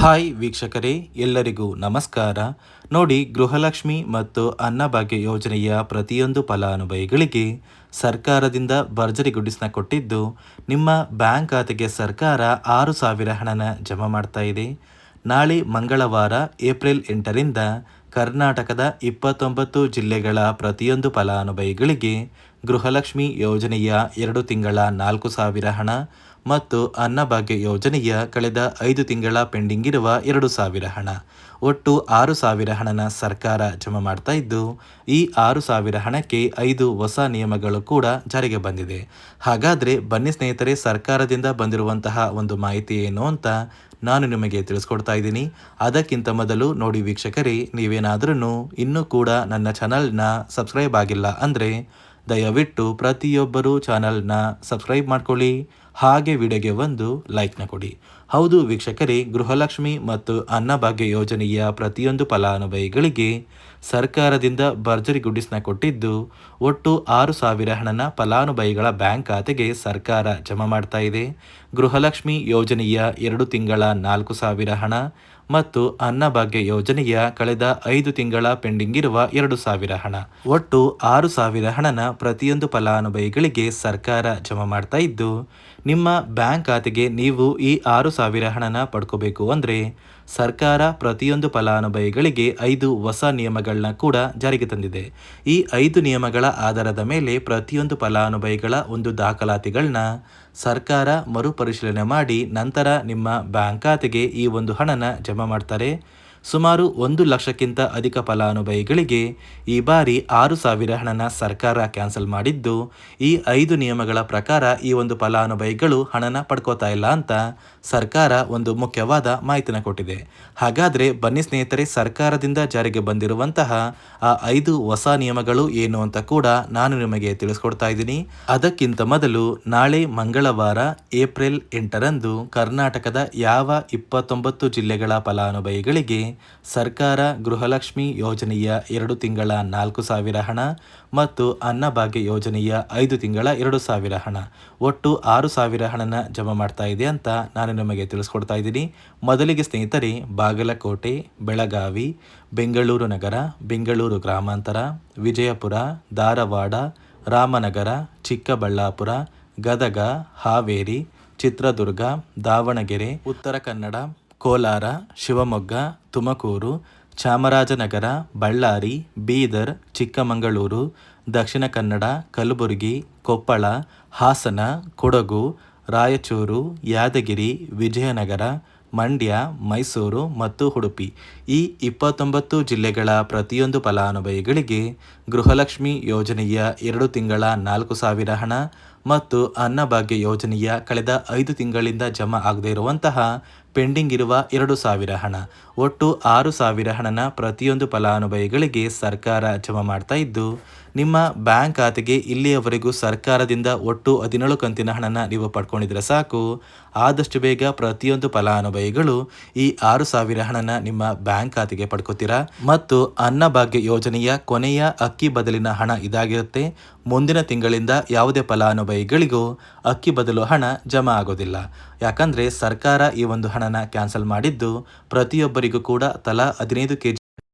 Hi ವೀಕ್ಷಕರೇ, ಎಲ್ಲರಿಗೂ ನಮಸ್ಕಾರ. ನೋಡಿ, ಗೃಹಲಕ್ಷ್ಮಿ ಮತ್ತು ಅನ್ನಭಾಗ್ಯ ಯೋಜನೆಯ ಪ್ರತಿಯೊಂದು ಫಲಾನುಭವಿಗಳಿಗೆ ಸರ್ಕಾರದಿಂದ ಭರ್ಜರಿ ಗುಡಿಸ್ನ ಕೊಟ್ಟಿದ್ದು, ನಿಮ್ಮ ಬ್ಯಾಂಕ್ ಖಾತೆಗೆ ಸರ್ಕಾರ ಆರು ಸಾವಿರ ಹಣನ ಜಮಾ ಮಾಡ್ತಾ ಇದೆ. ನಾಳೆ ಮಂಗಳವಾರ, ಏಪ್ರಿಲ್ ಎಂಟರಿಂದ ಕರ್ನಾಟಕದ ಇಪ್ಪತ್ತೊಂಬತ್ತು ಜಿಲ್ಲೆಗಳ ಪ್ರತಿಯೊಂದು ಫಲಾನುಭವಿಗಳಿಗೆ ಗೃಹಲಕ್ಷ್ಮಿ ಯೋಜನೆಯ ಎರಡು ತಿಂಗಳ ನಾಲ್ಕು ಸಾವಿರ ಹಣ ಮತ್ತು ಅನ್ನಭಾಗ್ಯ ಯೋಜನೆಯ ಕಳೆದ ಐದು ತಿಂಗಳ ಪೆಂಡಿಂಗ್ ಇರುವ ಎರಡು ಸಾವಿರ ಹಣ. ಒಟ್ಟು ಆರು ಸಾವಿರ ಹಣನ ಸರ್ಕಾರ ಜಮಾ ಮಾಡ್ತಾ ಇದ್ದು, ಈ ಆರು ಸಾವಿರ ಹಣಕ್ಕೆ ಐದು ಹೊಸ ನಿಯಮಗಳು ಕೂಡ ಜಾರಿಗೆ ಬಂದಿದೆ. ಹಾಗಾದರೆ ಬನ್ನಿ ಸ್ನೇಹಿತರೆ, ಸರ್ಕಾರದಿಂದ ಬಂದಿರುವಂತಹ ಒಂದು ಮಾಹಿತಿ ಏನು ಅಂತ ನಾನು ನಿಮಗೆ ತಿಳಿಸ್ಕೊಡ್ತಾ ಇದ್ದೀನಿ. ಅದಕ್ಕಿಂತ ಮೊದಲು ನೋಡಿ ವೀಕ್ಷಕರೇ ನೀವೇನಾದ್ರೂ ಇನ್ನೂ ಕೂಡ ನನ್ನ ಚಾನಲ್ನ ಸಬ್ಸ್ಕ್ರೈಬ್ ಆಗಿಲ್ಲ ಅಂದರೆ ದಯವಿಟ್ಟು ಪ್ರತಿಯೊಬ್ಬರೂ ಚಾನಲ್ನ ಸಬ್ಸ್ಕ್ರೈಬ್ ಮಾಡ್ಕೊಳ್ಳಿ. ಹಾಗೆ ವಿಡಿಯೋಗೆ ಒಂದು ಲೈಕ್ನ ಕೊಡಿ. ಹೌದು ವೀಕ್ಷಕರೇ, ಗೃಹಲಕ್ಷ್ಮಿ ಮತ್ತು ಅನ್ನಭಾಗ್ಯ ಯೋಜನೆಯ ಪ್ರತಿಯೊಂದು ಫಲಾನುಭವಿಗಳಿಗೆ ಸರ್ಕಾರದಿಂದ ಭರ್ಜರಿ ಗುಡ್ಡಿಸ್ನ ಕೊಟ್ಟಿದ್ದು, ಒಟ್ಟು ಆರು ಸಾವಿರ ಹಣನ ಫಲಾನುಭವಿಗಳ ಬ್ಯಾಂಕ್ ಖಾತೆಗೆ ಸರ್ಕಾರ ಜಮಾ ಮಾಡ್ತಾ ಇದೆ. ಗೃಹಲಕ್ಷ್ಮಿ ಯೋಜನೆಯ ಎರಡು ತಿಂಗಳ ನಾಲ್ಕು ಸಾವಿರ ಹಣ ಮತ್ತು ಅನ್ನಭಾಗ್ಯ ಯೋಜನೆಯ ಕಳೆದ ಐದು ತಿಂಗಳ ಪೆಂಡಿಂಗ್ ಇರುವ ಎರಡು ಸಾವಿರ ಹಣ. ಒಟ್ಟು ಆರು ಸಾವಿರ ಹಣನ ಪ್ರತಿಯೊಂದು ಫಲಾನುಭವಿಗಳಿಗೆ ಸರ್ಕಾರ ಜಮಾ ಮಾಡ್ತಾ ಇದ್ದು ನಿಮ್ಮ ಬ್ಯಾಂಕ್ ಖಾತೆಗೆ ನೀವು ಈ ಆರು ಸಾವಿರ ಹಣನ ಪಡ್ಕೋಬೇಕು ಅಂದರೆ ಸರ್ಕಾರ ಪ್ರತಿಯೊಂದು ಫಲಾನುಭವಿಗಳಿಗೆ ಐದು ಹೊಸ ನಿಯಮಗಳನ್ನ ಕೂಡ ಜಾರಿಗೆ ತಂದಿದೆ. ಈ ಐದು ನಿಯಮಗಳ ಆಧಾರದ ಮೇಲೆ ಪ್ರತಿಯೊಂದು ಫಲಾನುಭವಿಗಳ ಒಂದು ದಾಖಲಾತಿಗಳನ್ನ ಸರ್ಕಾರ ಮರುಪರಿಶೀಲನೆ ಮಾಡಿ ನಂತರ ನಿಮ್ಮ ಬ್ಯಾಂಕ್ ಖಾತೆಗೆ ಈ ಒಂದು ಹಣನ ಜಮಾ ಮಾಡ್ತಾರೆ. ಸುಮಾರು ಒಂದು ಲಕ್ಷಕ್ಕಿಂತ ಅಧಿಕ ಫಲಾನುಭವಿಗಳಿಗೆ ಈ ಬಾರಿ ಆರು ಸಾವಿರ ಹಣನ ಸರ್ಕಾರ ಕ್ಯಾನ್ಸಲ್ ಮಾಡಿದ್ದು, ಈ ಐದು ನಿಯಮಗಳ ಪ್ರಕಾರ ಈ ಒಂದು ಫಲಾನುಭವಿಗಳು ಹಣನ ಪಡ್ಕೋತಾ ಇಲ್ಲ ಅಂತ ಸರ್ಕಾರ ಒಂದು ಮುಖ್ಯವಾದ ಮಾಹಿತಿನ ಕೊಟ್ಟಿದೆ. ಹಾಗಾದರೆ ಬನ್ನಿ ಸ್ನೇಹಿತರೆ, ಸರ್ಕಾರದಿಂದ ಜಾರಿಗೆ ಬಂದಿರುವಂತಹ ಆ ಐದು ಹೊಸ ನಿಯಮಗಳು ಏನು ಅಂತ ಕೂಡ ನಾನು ನಿಮಗೆ ತಿಳಿಸ್ಕೊಡ್ತಾ ಇದ್ದೀನಿ. ಅದಕ್ಕಿಂತ ಮೊದಲು ನಾಳೆ ಮಂಗಳವಾರ, ಏಪ್ರಿಲ್ ಎಂಟರಂದು ಕರ್ನಾಟಕದ ಯಾವ ಇಪ್ಪತ್ತೊಂಬತ್ತು ಜಿಲ್ಲೆಗಳ ಫಲಾನುಭವಿಗಳಿಗೆ ಸರ್ಕಾರ ಗೃಹಲಕ್ಷ್ಮಿ ಯೋಜನೆಯ ಎರಡು ತಿಂಗಳ ನಾಲ್ಕು ಸಾವಿರ ಹಣ ಮತ್ತು ಅನ್ನಭಾಗ್ಯ ಯೋಜನೆಯ ಐದು ತಿಂಗಳ ಎರಡು ಸಾವಿರ ಹಣ. ಒಟ್ಟು ಆರು ಸಾವಿರ ಹಣನ ಜಮಾ ಮಾಡ್ತಾ ಇದೆ ಅಂತ ನಾನು ನಿಮಗೆ ತಿಳಿಸ್ಕೊಡ್ತಾ ಇದ್ದೀನಿ. ಮೊದಲಿಗೆ ಸ್ನೇಹಿತರೆ, ಬಾಗಲಕೋಟೆ, ಬೆಳಗಾವಿ, ಬೆಂಗಳೂರು ನಗರ, ಬೆಂಗಳೂರು ಗ್ರಾಮಾಂತರ, ವಿಜಯಪುರ, ಧಾರವಾಡ, ರಾಮನಗರ, ಚಿಕ್ಕಬಳ್ಳಾಪುರ, ಗದಗ, ಹಾವೇರಿ, ಚಿತ್ರದುರ್ಗ, ದಾವಣಗೆರೆ, ಉತ್ತರ ಕನ್ನಡ ಕೋಲಾರ, ಶಿವಮೊಗ್ಗ, ತುಮಕೂರು, ಚಾಮರಾಜನಗರ, ಬಳ್ಳಾರಿ, ಬೀದರ್, ಚಿಕ್ಕಮಗಳೂರು, ದಕ್ಷಿಣ ಕನ್ನಡ, ಕಲಬುರಗಿ, ಕೊಪ್ಪಳ, ಹಾಸನ, ಕೊಡಗು, ರಾಯಚೂರು, ಯಾದಗಿರಿ, ವಿಜಯನಗರ, ಮಂಡ್ಯ, ಮೈಸೂರು ಮತ್ತು ಉಡುಪಿ. ಈ ಇಪ್ಪತ್ತೊಂಬತ್ತು ಜಿಲ್ಲೆಗಳ ಪ್ರತಿಯೊಂದು ಫಲಾನುಭವಿಗಳಿಗೆ ಗೃಹಲಕ್ಷ್ಮಿ ಯೋಜನೆಯ ಎರಡು ತಿಂಗಳ ನಾಲ್ಕು ಸಾವಿರ ಹಣ ಮತ್ತು ಅನ್ನಭಾಗ್ಯ ಯೋಜನೆಯ ಕಳೆದ ಐದು ತಿಂಗಳಿಂದ ಜಮಾ ಆಗದೇ ಇರುವಂತಹ ಪೆಂಡಿಂಗ್ ಇರುವ ಎರಡು ಸಾವಿರ ಹಣ. ಒಟ್ಟು ಆರು ಸಾವಿರ ಹಣನ ಪ್ರತಿಯೊಂದು ಫಲಾನುಭವಿಗಳಿಗೆ ಸರ್ಕಾರ ಜಮಾ ಮಾಡ್ತಾ ಇದ್ದು ನಿಮ್ಮ ಬ್ಯಾಂಕ್ ಖಾತೆಗೆ ಇಲ್ಲಿಯವರೆಗೂ ಸರ್ಕಾರದಿಂದ ಒಟ್ಟು ಹದಿನೇಳು ಕಂತಿನ ಹಣನ ನೀವು ಪಡ್ಕೊಂಡಿದ್ರೆ ಸಾಕು. ಆದಷ್ಟು ಬೇಗ ಪ್ರತಿಯೊಂದು ಫಲಾನುಭವಿಗಳು ಈ ಆರು ಸಾವಿರ ಹಣನ ನಿಮ್ಮ ಬ್ಯಾಂಕ್ ಖಾತೆಗೆ ಪಡ್ಕೋತೀರಾ? ಮತ್ತು ಅನ್ನಭಾಗ್ಯ ಯೋಜನೆಯ ಕೊನೆಯ ಅಕ್ಕಿ ಬದಲಿನ ಹಣ ಇದಾಗಿರುತ್ತೆ. ಮುಂದಿನ ತಿಂಗಳಿಂದ ಯಾವುದೇ ಫಲಾನುಭವಿಗಳಿಗೂ ಅಕ್ಕಿ ಬದಲು ಹಣ ಜಮಾ ಆಗೋದಿಲ್ಲ. ಯಾಕಂದ್ರೆ ಸರ್ಕಾರ ಈ ಒಂದು ಹಣನ ಕ್ಯಾನ್ಸಲ್ ಮಾಡಿದ್ದು ಪ್ರತಿಯೊಬ್ಬರಿಗೂ ಕೂಡ ತಲಾ ಹದಿನೈದು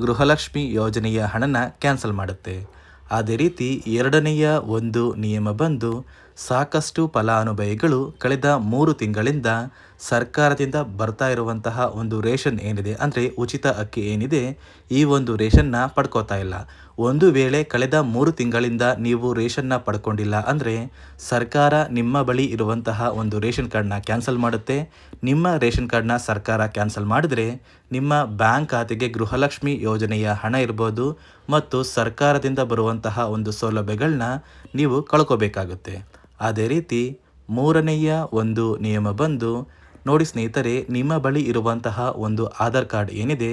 ಗೃಹಲಕ್ಷ್ಮಿ ಯೋಜನೆಯ ಹಣನ ಕ್ಯಾನ್ಸಲ್ ಮಾಡುತ್ತೆ. ಅದೇ ರೀತಿ ಎರಡನೆಯ ಒಂದು ನಿಯಮ ಬಂದು ಸಾಕಷ್ಟು ಫಲಾನುಭವಿಗಳು ಕಳೆದ ಮೂರು ತಿಂಗಳಿಂದ ಸರ್ಕಾರದಿಂದ ಬರ್ತಾ ಇರುವಂತಹ ಒಂದು ರೇಷನ್ ಏನಿದೆ ಅಂದರೆ ಉಚಿತ ಅಕ್ಕಿ ಏನಿದೆ ಈ ಒಂದು ರೇಷನ್ನ ಪಡ್ಕೋತಾ ಇಲ್ಲ. ಒಂದು ವೇಳೆ ಕಳೆದ ಮೂರು ತಿಂಗಳಿಂದ ನೀವು ರೇಷನ್ನ ಪಡ್ಕೊಂಡಿಲ್ಲ ಅಂದರೆ ಸರ್ಕಾರ ನಿಮ್ಮ ಬಳಿ ಇರುವಂತಹ ಒಂದು ರೇಷನ್ ಕಾರ್ಡ್ನ ಕ್ಯಾನ್ಸಲ್ ಮಾಡುತ್ತೆ. ನಿಮ್ಮ ರೇಷನ್ ಕಾರ್ಡ್ನ ಸರ್ಕಾರ ಕ್ಯಾನ್ಸಲ್ ಮಾಡಿದರೆ ನಿಮ್ಮ ಬ್ಯಾಂಕ್ ಖಾತೆಗೆ ಗೃಹಲಕ್ಷ್ಮಿ ಯೋಜನೆಯ ಹಣ ಇರ್ಬೋದು ಮತ್ತು ಸರ್ಕಾರದಿಂದ ಬರುವಂತಹ ಒಂದು ಸೌಲಭ್ಯಗಳನ್ನ ನೀವು ಕಳ್ಕೋಬೇಕಾಗುತ್ತೆ. ಅದೇ ರೀತಿ ಮೂರನೆಯ ಒಂದು ನಿಯಮ ಬಂದು, ನೋಡಿ ಸ್ನೇಹಿತರೆ, ನಿಮ್ಮ ಬಳಿ ಇರುವಂತಹ ಒಂದು ಆಧಾರ್ ಕಾರ್ಡ್ ಏನಿದೆ?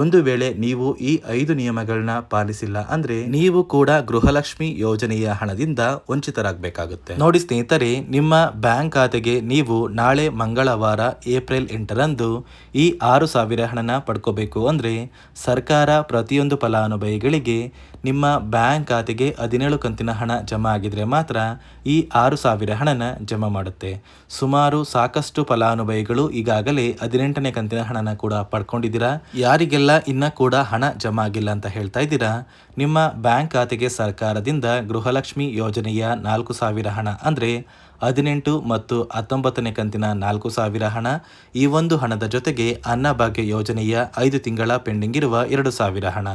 ಒಂದು ವೇಳೆ ನೀವು ಈ ಐದು ನಿಯಮಗಳನ್ನ ಪಾಲಿಸಿಲ್ಲ ಅಂದ್ರೆ ನೀವು ಕೂಡ ಗೃಹಲಕ್ಷ್ಮಿ ಯೋಜನೆಯ ಹಣದಿಂದ ವಂಚಿತರಾಗಬೇಕಾಗುತ್ತೆ. ನೋಡಿ ಸ್ನೇಹಿತರೆ, ನಿಮ್ಮ ಬ್ಯಾಂಕ್ ಖಾತೆಗೆ ನೀವು ನಾಳೆ ಮಂಗಳವಾರ, ಏಪ್ರಿಲ್ ಎಂಟರಂದು ಈ ಆರು ಸಾವಿರ ಹಣನ ಪಡ್ಕೋಬೇಕು ಅಂದ್ರೆ ಸರ್ಕಾರ ಪ್ರತಿಯೊಂದು ಫಲಾನುಭವಿಗಳಿಗೆ ನಿಮ್ಮ ಬ್ಯಾಂಕ್ ಖಾತೆಗೆ ಹದಿನೇಳು ಕಂತಿನ ಹಣ ಜಮಾ ಆಗಿದ್ರೆ ಮಾತ್ರ ಈ ಆರು ಸಾವಿರ ಹಣನ ಜಮಾ ಮಾಡುತ್ತೆ. ಸುಮಾರು ಸಾಕಷ್ಟು ಫಲಾನುಭವಿಗಳು ಈಗಾಗಲೇ ಹದಿನೆಂಟನೇ ಕಂತಿನ ಹಣನ ಕೂಡ ಪಡ್ಕೊಂಡಿದ್ದೀರಾ? ಯಾರಿಗೆಲ್ಲ ಇನ್ನೂ ಕೂಡ ಹಣ ಜಮಾ ಆಗಿಲ್ಲ ಅಂತ ಹೇಳ್ತಾ ಇದ್ದೀರಾ? ನಿಮ್ಮ ಬ್ಯಾಂಕ್ ಖಾತೆಗೆ ಸರ್ಕಾರದಿಂದ ಗೃಹಲಕ್ಷ್ಮಿ ಯೋಜನೆಯ ನಾಲ್ಕು ಸಾವಿರ ಹಣ ಅಂದರೆ ಹದಿನೆಂಟು ಮತ್ತು ಹತ್ತೊಂಬತ್ತನೇ ಕಂತಿನ ನಾಲ್ಕು ಸಾವಿರ ಹಣ. ಈ ಒಂದು ಹಣದ ಜೊತೆಗೆ ಅನ್ನಭಾಗ್ಯ ಯೋಜನೆಯ ಐದು ತಿಂಗಳ ಪೆಂಡಿಂಗ್ ಇರುವ ಎರಡು ಸಾವಿರ ಹಣ.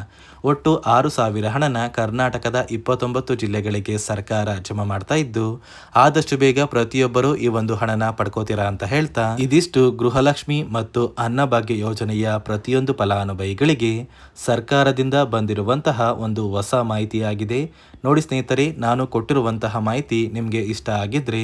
ಒಟ್ಟು ಆರು ಸಾವಿರ ಹಣನ ಕರ್ನಾಟಕದ ಇಪ್ಪತ್ತೊಂಬತ್ತು ಜಿಲ್ಲೆಗಳಿಗೆ ಸರ್ಕಾರ ಜಮಾ ಮಾಡ್ತಾ ಇದ್ದು, ಆದಷ್ಟು ಬೇಗ ಪ್ರತಿಯೊಬ್ಬರೂ ಈ ಒಂದು ಹಣನ ಪಡ್ಕೋತೀರಾ ಅಂತ ಹೇಳ್ತಾ, ಇದಿಷ್ಟು ಗೃಹಲಕ್ಷ್ಮಿ ಮತ್ತು ಅನ್ನಭಾಗ್ಯ ಯೋಜನೆಯ ಪ್ರತಿಯೊಂದು ಫಲಾನುಭವಿಗಳಿಗೆ ಸರ್ಕಾರದಿಂದ ಬಂದಿರುವಂತಹ ಒಂದು ಹೊಸ ಮಾಹಿತಿಯಾಗಿದೆ. ನೋಡಿ ಸ್ನೇಹಿತರೆ, ನಾನು ಕೊಟ್ಟಿರುವಂತಹ ಮಾಹಿತಿ ನಿಮಗೆ ಇಷ್ಟ ಆಗಿದ್ರೆ